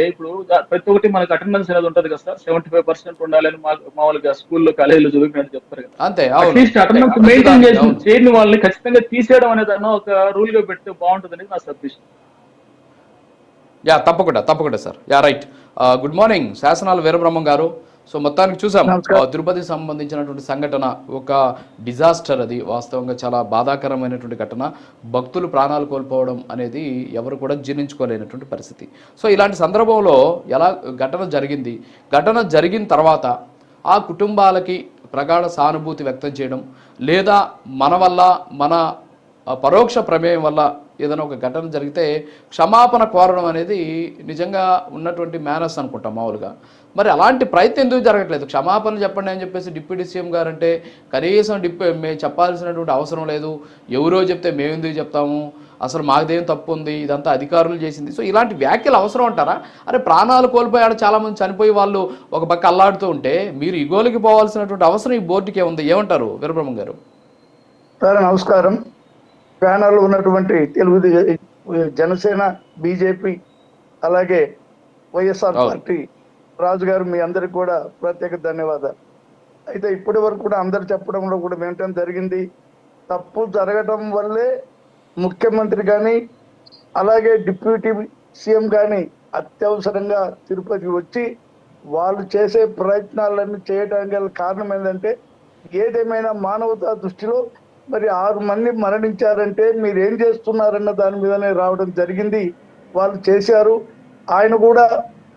ఇప్పుడు దా- ప్రతి ఒక్కటి మనకు అటెండెన్స్ అనేది ఉంటుంది కదా సార్? సెవెంటీ ఫైవ్ పర్సెంట్ ఉండాలని మామూలుగా స్కూల్లో కాలేజీలో చదువుకున్నట్టు చెప్తారు కదా. అంతే అట్లీస్ట్ అటెండెన్స్. మెయింటైన్ చేసి. చేయని వాళ్ళని ఖచ్చితంగా తీసేయడం అనేది అన్న ఒక రూల్గా పెడితే బాగుంటుంది అనేది నా సబ్మిషన్. యా తప్పకుండా తప్పకుండా sir. Yeah right. Good morning. Sasanala Veerabrahmam garu so మొత్తానికి చూసాం. తిరుపతికి సంబంధించినటువంటి సంఘటన ఒక డిజాస్టర్ అది. వాస్తవంగా చాలా బాధాకరమైనటువంటి ఘటన. భక్తులు ప్రాణాలు కోల్పోవడం అనేది ఎవరు కూడా జీర్ణించుకోలేనటువంటి పరిస్థితి. సో ఇలాంటి సందర్భంలో ఎలా ఘటన జరిగింది? ఘటన జరిగిన తర్వాత ఆ కుటుంబాలకి ప్రగాఢ సానుభూతి వ్యక్తం చేయడం లేదా మన వల్ల మన పరోక్ష ప్రమేయం వల్ల ఏదైనా ఒక ఘటన జరిగితే క్షమాపణ కోరడం అనేది నిజంగా ఉన్నటువంటి మేనస్ అనుకుంటాం మామూలుగా. మరి అలాంటి ప్రయత్నం ఎందుకు జరగట్లేదు? క్షమాపణ చెప్పండి అని చెప్పేసి డిప్యూటీ సీఎం గారు అంటే కనీసం డిప్యూ మేము చెప్పాల్సినటువంటి అవసరం లేదు. ఎవరో చెప్తే మేము ఎందుకు చెప్తాము? అసలు మాకుదేం తప్పు ఉంది? ఇదంతా అధికారులు చేసింది. సో ఇలాంటి వ్యాఖ్యలు అవసరం అంటారా? అరే ప్రాణాలు కోల్పోయాడు చాలామంది చనిపోయి వాళ్ళు ఒక పక్క అల్లాడుతూ ఉంటే మీరు ఇగోలికి పోవాల్సినటువంటి అవసరం ఈ బోర్డుకే ఉంది ఏమంటారు వీరబ్రహ్మ గారు? సార్ నమస్కారం. ప్యానల్ ఉన్నటువంటి తెలుగు జనసేన బీజేపీ అలాగే వైఎస్ఆర్. పార్టీ రాజు గారు మీ అందరికి కూడా ప్రత్యేక ధన్యవాదాలు అయితే ఇప్పటి వరకు కూడా అందరు చెప్పడంలో కూడా వినటం జరిగింది తప్పు జరగటం వల్లే ముఖ్యమంత్రి కానీ అలాగే డిప్యూటీ సీఎం కానీ అత్యవసరంగా తిరుపతికి వచ్చి వాళ్ళు చేసే ప్రయత్నాలన్నీ చేయడానికి కారణం ఏంటంటే ఏదేమైనా మానవతా దృష్టిలో మరి ఆరు మంది మరణించారంటే మీరు ఏం చేస్తున్నారన్న దాని మీదనే రావడం జరిగింది. వాళ్ళు చేశారు. ఆయన కూడా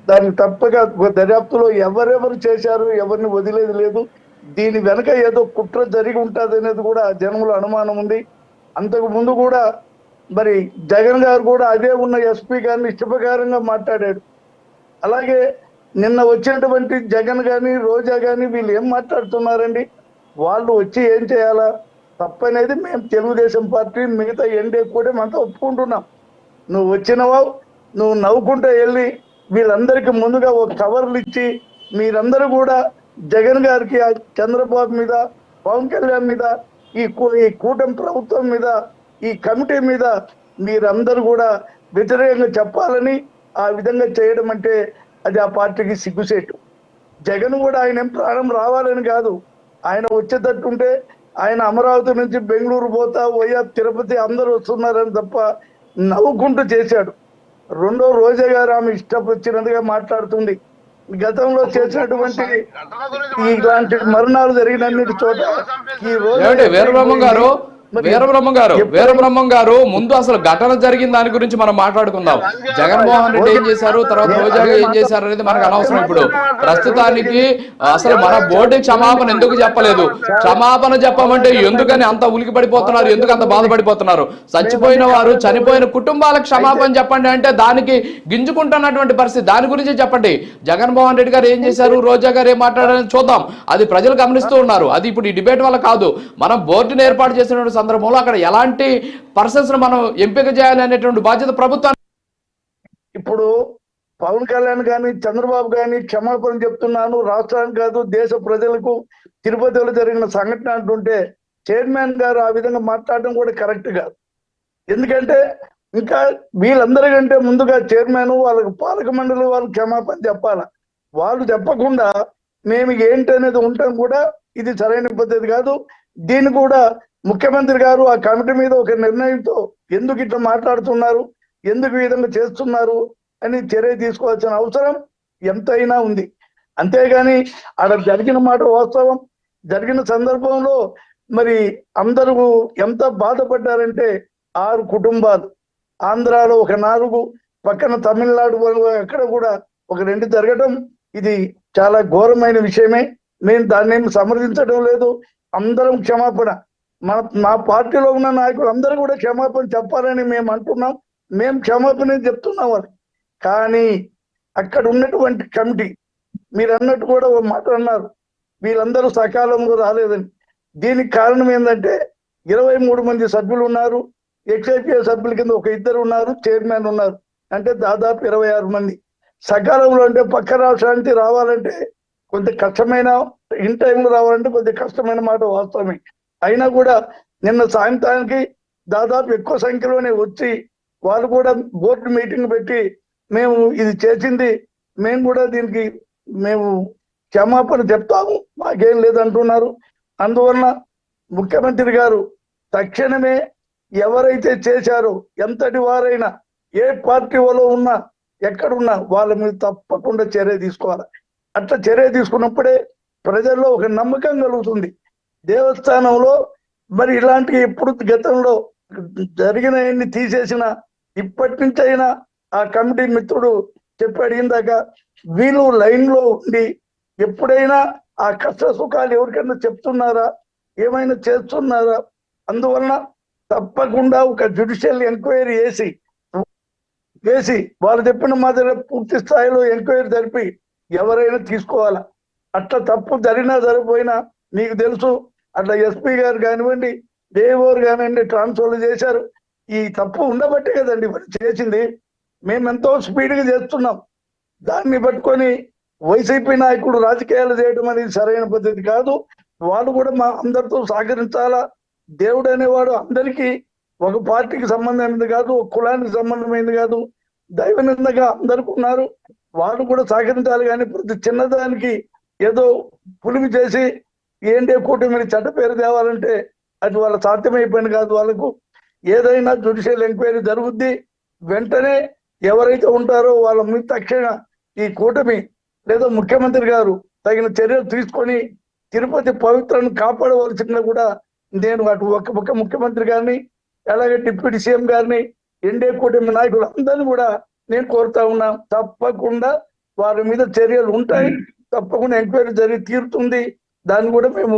దాన్ని తప్పగా దర్యాప్తులో ఎవరెవరు చేశారు ఎవరిని వదిలేది లేదు. దీని వెనక ఏదో కుట్ర జరిగి ఉంటుంది అనేది కూడా జనముల అనుమానం ఉంది. అంతకు ముందు కూడా మరి జగన్ గారు కూడా అదే ఉన్న ఎస్పీ గారిని ఇష్టప్రకారంగా మాట్లాడాడు. అలాగే నిన్న వచ్చినటువంటి జగన్ కానీ రోజా కానీ వీళ్ళు ఏం మాట్లాడుతున్నారండి? వాళ్ళు వచ్చి ఏం చేయాలా? తప్పనేది మేము తెలుగుదేశం పార్టీ మిగతా ఎన్డీఏ కూడా మనతో ఒప్పుకుంటున్నాం. నువ్వు వచ్చినవా? నువ్వు నవ్వుకుంటూ వెళ్ళి వీళ్ళందరికీ ముందుగా ఒక కవర్లు ఇచ్చి మీరందరూ కూడా జగన్ గారికి ఆ చంద్రబాబు మీద పవన్ కళ్యాణ్ మీద ఈ కూ- ఈ కూటమి ప్రభుత్వం మీద ఈ కమిటీ మీద మీరందరూ కూడా వ్యతిరేకంగా చెప్పాలని ఆ విధంగా చేయడం అంటే అది ఆ పార్టీకి సిగ్గుసేటు. జగన్ కూడా ఆయన ప్రాణం రావాలని కాదు. ఆయన వచ్చేటట్టుంటే ఆయన అమరావతి నుంచి బెంగళూరు పోతా పోయా తిరుపతి అందరూ వస్తున్నారని తప్ప నవ్వుకుంటూ చేశాడు. రెండో రోజే గారు ఆమె ఇష్టం మాట్లాడుతుంది. గతంలో చేసినటువంటి ఇలాంటి మరణాలు జరిగినన్నిటి చోట ఈ రోజు గారు వీరబ్రహ్మం గారు వీరబ్రహ్మం గారు ముందు అసలు ఘటన జరిగిన దాని గురించి మనం మాట్లాడుకుందాం. జగన్మోహన్ రెడ్డి ఏం చేశారు తర్వాత రోజా గారు ఏం చేశారు అనేది మనకు అనవసరం ఇప్పుడు. ప్రస్తుతానికి అసలు మన బోర్డు క్షమాపణ ఎందుకు చెప్పలేదు? క్షమాపణ చెప్పమంటే ఎందుకని అంత ఉలికి పడిపోతున్నారు ఎందుకు అంత బాధపడిపోతున్నారు? చచ్చిపోయిన వారు చనిపోయిన కుటుంబాలకు క్షమాపణ చెప్పండి అంటే దానికి గింజుకుంటున్నటువంటి పరిస్థితి. దాని గురించి చెప్పండి. జగన్మోహన్ రెడ్డి గారు ఏం చేశారు రోజా గారు ఏం మాట్లాడారని చూద్దాం. అది ప్రజలు గమనిస్తూ ఉన్నారు. అది ఇప్పుడు ఈ డిబేట్ వల్ల కాదు. మనం బోర్డుని ఏర్పాటు చేసినటువంటి సందర్భంలో అక్కడ ఎలాంటి పర్సన్స్ మనం ఎంపిక చేయాలి అనేటువంటి బాధ్యత ప్రభుత్వాన్ని ఇప్పుడు పవన్ కళ్యాణ్ కానీ చంద్రబాబు కానీ క్షమాపణ చెప్తున్నాను. రాష్ట్రానికి కాదు దేశ ప్రజలకు తిరుపతిలో జరిగిన సంఘటన అంటుంటే చైర్మన్ గారు ఆ విధంగా మాట్లాడడం కూడా కరెక్ట్ కాదు ఎందుకంటే ఇంకా వీళ్ళందరికంటే ముందుగా చైర్మన్ వాళ్ళకి పాలక మండలి వాళ్ళు క్షమాపణ చెప్పాల? వాళ్ళు చెప్పకుండా మేము ఏంటి అనేది ఉండటం కూడా ఇది సరైన పద్ధతి కాదు. దీన్ని కూడా ముఖ్యమంత్రి గారు ఆ కమిటీ మీద ఒక నిర్ణయంతో ఎందుకు ఇట్లా మాట్లాడుతున్నారు? ఎందుకు ఈ విధంగా చేస్తున్నారు? అని చర్య తీసుకోవాల్సిన అవసరం ఎంతైనా ఉంది. అంతేగాని ఆడ జరిగిన మాట వాస్తవం. జరిగిన సందర్భంలో మరి అందరూ ఎంత బాధపడ్డారంటే ఆరు కుటుంబాలు. ఆంధ్రాలో ఒక నాలుగు పక్కన తమిళనాడు వాళ్ళు అక్కడ కూడా ఒక రెండు జరగడం ఇది చాలా ఘోరమైన విషయమే. నేను దాన్ని సమర్థించడం లేదు. అందరం క్షమాపణ. మన మా పార్టీలో ఉన్న నాయకులు అందరూ కూడా క్షమాపణ చెప్పాలని మేము అంటున్నాం. మేము క్షమాపణ చెప్తున్నాం అది. కానీ అక్కడ ఉన్నటువంటి కమిటీ మీరు అన్నట్టు కూడా ఒక మాట అన్నారు. వీళ్ళందరూ సకాలంలో రాలేదని. దీనికి కారణం ఏంటంటే ఇరవై మూడు మంది సభ్యులు ఉన్నారు. ఎక్స్ఐపిఎస్ సభ్యుల కింద ఒక ఇద్దరు ఉన్నారు. చైర్మన్ ఉన్నారు. అంటే దాదాపు ఇరవై ఆరు మంది. సకాలంలో అంటే పక్క రాష్ట్రానికి రావాలంటే కొంత కష్టమైన ఇన్ టైంలో రావాలంటే కొద్దిగా కష్టమైన మాట వాస్తవమే. అయినా కూడా నిన్న సాయంత్రానికి దాదాపు ఎక్కువ సంఖ్యలోనే వచ్చి వాళ్ళు కూడా బోర్డు మీటింగ్ పెట్టి మేము ఇది చేసింది మేము కూడా దీనికి మేము క్షమాపణ చెప్తాము మాకేం లేదంటున్నారు. అందువలన ముఖ్యమంత్రి గారు తక్షణమే ఎవరైతే చేశారో ఎంతటి వారైనా ఏ పార్టీ వాళ్ళు ఉన్నా ఎక్కడున్నా వాళ్ళ మీద తప్పకుండా చర్య తీసుకోవాలి. అట్లా చర్య తీసుకున్నప్పుడే ప్రజల్లో ఒక నమ్మకం కలుగుతుంది. దేవస్థానంలో మరి ఇలాంటి ఎప్పుడు గతంలో జరిగినవన్నీ తీసేసిన ఇప్పటి నుంచి అయినా ఆ కమిటీ మిత్రుడు చెప్పి అడిగిందాక వీళ్ళు లైన్లో ఉండి ఎప్పుడైనా ఆ కష్ట సుఖాలు ఎవరికైనా చెప్తున్నారా? ఏమైనా చేస్తున్నారా? అందువలన తప్పకుండా ఒక జ్యుడిషియల్ ఎంక్వైరీ చేసి వేసి వాళ్ళు చెప్పిన మాదిరి పూర్తి స్థాయిలో ఎంక్వైరీ జరిపి ఎవరైనా తీసుకోవాలా? అట్లా తప్పు జరిగినా జరిగిపోయినా మీకు తెలుసు అట్లా ఎస్పీ గారు కానివ్వండి దేవోరు కానివ్వండి ట్రాన్స్ఫర్లు చేశారు. ఈ తప్పు ఉండబట్టే కదండి వాళ్ళు చేసింది. మేము ఎంతో స్పీడ్గా చేస్తున్నాం. దాన్ని పట్టుకొని వైసీపీ నాయకుడు రాజకీయాలు చేయడం అనేది సరైన పద్ధతి కాదు. వాళ్ళు కూడా మా అందరితో సహకరించాలా? దేవుడు అనేవాడు అందరికీ ఒక పార్టీకి సంబంధమైనది కాదు ఒక కులానికి సంబంధమైనది కాదు. దైవనిందగా అందరికి ఉన్నారు. వాళ్ళు కూడా సహకరించాలి కానీ ప్రతి చిన్నదానికి ఏదో పులిమి చేసి ఏంటి కూటమిని చట్ట పేరు తేవాలంటే అది వాళ్ళ సాధ్యమైపోయింది కాదు వాళ్ళకు. ఏదైనా జుడిషియల్ ఎంక్వైరీ జరుగుద్ది వెంటనే ఎవరైతే ఉంటారో వాళ్ళ మీద తక్షణ ఈ కూటమి లేదా ముఖ్యమంత్రి గారు తగిన చర్యలు తీసుకొని తిరుపతి పవిత్రను కాపాడవలసిందిగా కూడా నేను అటు ఒక ఒక ముఖ్యమంత్రి గారిని అలాగే డిప్యూటీ సీఎం గారిని ఎన్డీఏ కూటమి నాయకులు అందరినీ కూడా నేను కోరుతా ఉన్నా. తప్పకుండా వారి మీద చర్యలు ఉంటాయి. తప్పకుండా ఎంక్వైరీ జరిగి తీరుతుంది. దాన్ని కూడా మేము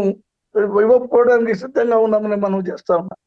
ఇవ్వకపోవడానికి సిద్ధంగా ఉన్నామని మనం చేస్తా ఉన్నాం.